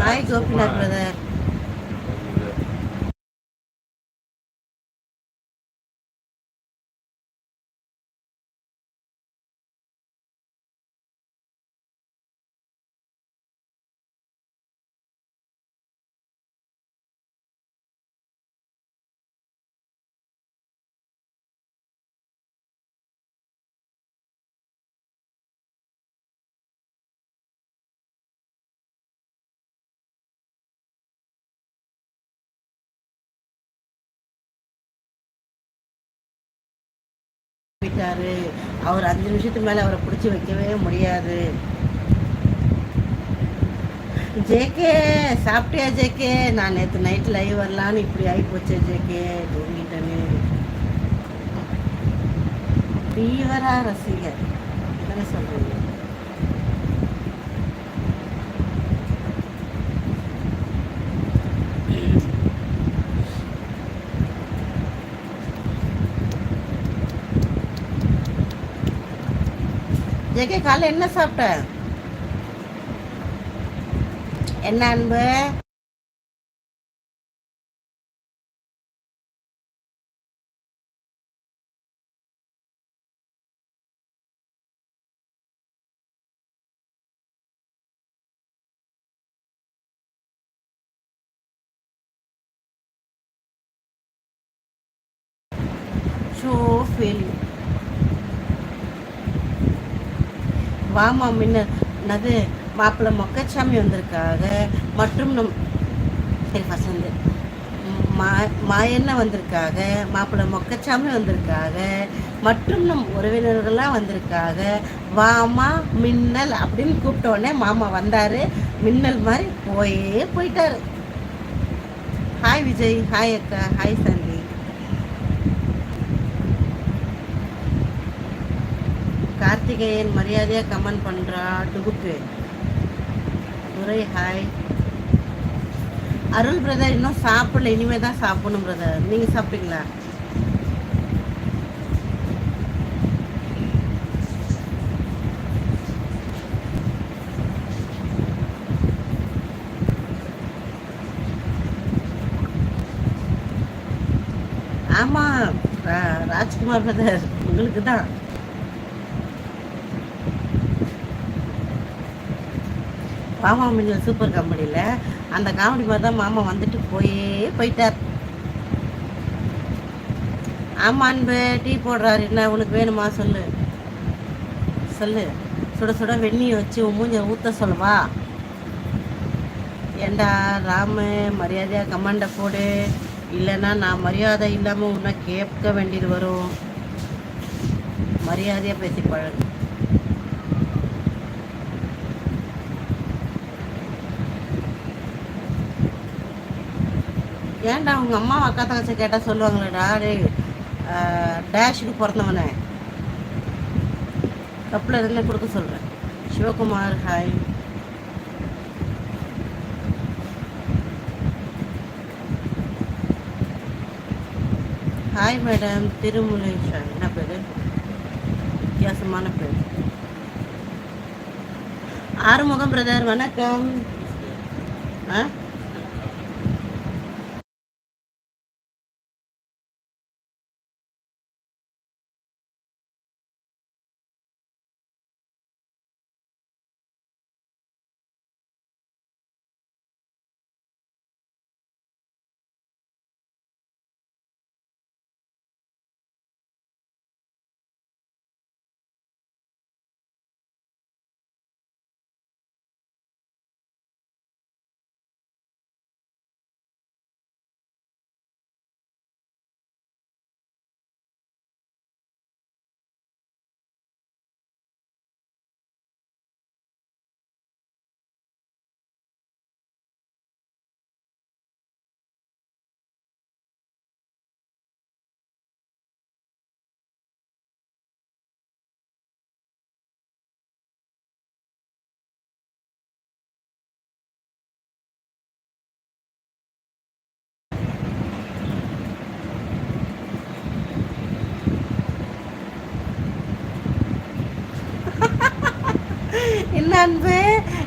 Hi Gopinath brother போயிட்டாரு. அவர் அஞ்சு நிமிஷத்துக்கு மேலே அவரை பிடிச்சி வைக்கவே முடியாது. ஜேகே சாப்பிட்டியா ஜேகே? நான் நேற்று நைட் லைவ் வரலான்னு இப்படி ஆகி போச்சு ஜேகே தூங்கிட்டேன்னு தீவரா ரசிகர். என்ன சொல்றீங்க ஜெகே காலைல என்ன சாப்பிட்ட? என்ன அன்பு? ஷோ ஃபெயிலியர் வாமா முன்ன என்னது மாப்பிள்ளை மொக்கச்சாமி வந்திருக்காங்க மற்றும் நம் சரி மா மாயண்ண வந்திருக்காங்க மாப்பிள்ளை மொக்கச்சாமி வந்திருக்காங்க மற்றும் நம் உறவினர்கள்லாம் வந்திருக்காங்க வாமா மின்னல் அப்படின்னு கூப்பிட்டோடனே மாமா வந்தார். மின்னல் மாதிரி போயே போயிட்டார். ஹாய் விஜய். ஹாய் அக்கா. ஹாய் சந்தி. கார்த்திகேயன் மரியாதையாக கமெண்ட் பண்ணுறா டுகுப்பு துரை ஹாய் அருள் பிரதர் இன்னும் சாப்பிடல இனிமேல் தான் சாப்பிடணும் பிரதர் நீங்கள் சாப்பிட்டீங்களா? ஆமாம் ராஜ்குமார் பிரதர் உங்களுக்கு தான் பாமா மின்னல் சூப்பர் கம்பெனியில் அந்த காமெடி மாதிரி தான் மாமா வந்துட்டு போயே போயிட்டார். ஆமாம் அன்பு டீ போடுறாரு. என்ன உனக்கு வேணுமா சொல்லு? சொல்லு. சுட சுட வெந்நியை வச்சு உன் மூஞ்ச ஊற்ற சொல்லவா? ஏண்டா ராமு மரியாதையாக கமாண்டை போடு. இல்லைன்னா நான் மரியாதை இல்லாமல் உன்னை கேட்க வேண்டியது வரும். மரியாதையாக பேசி பழகு. ஏன்டா உங்கள் அம்மா அக்கா தங்கச்சி கேட்டால் சொல்லுவாங்களேடா டே டேஷுக்கு பிறந்தவனே. கப்பில் இருந்து கொடுக்க சொல்கிறேன் Sivakumar hi hi madam Thirumulesha என்ன பேர்? வித்தியாசமான பேர். ஆறுமுகம் பிரதர் வணக்கம். ஆ என்ன அன்பு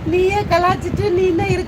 நீயே கலாச்சிட்டு நீ என்ன இருக்கு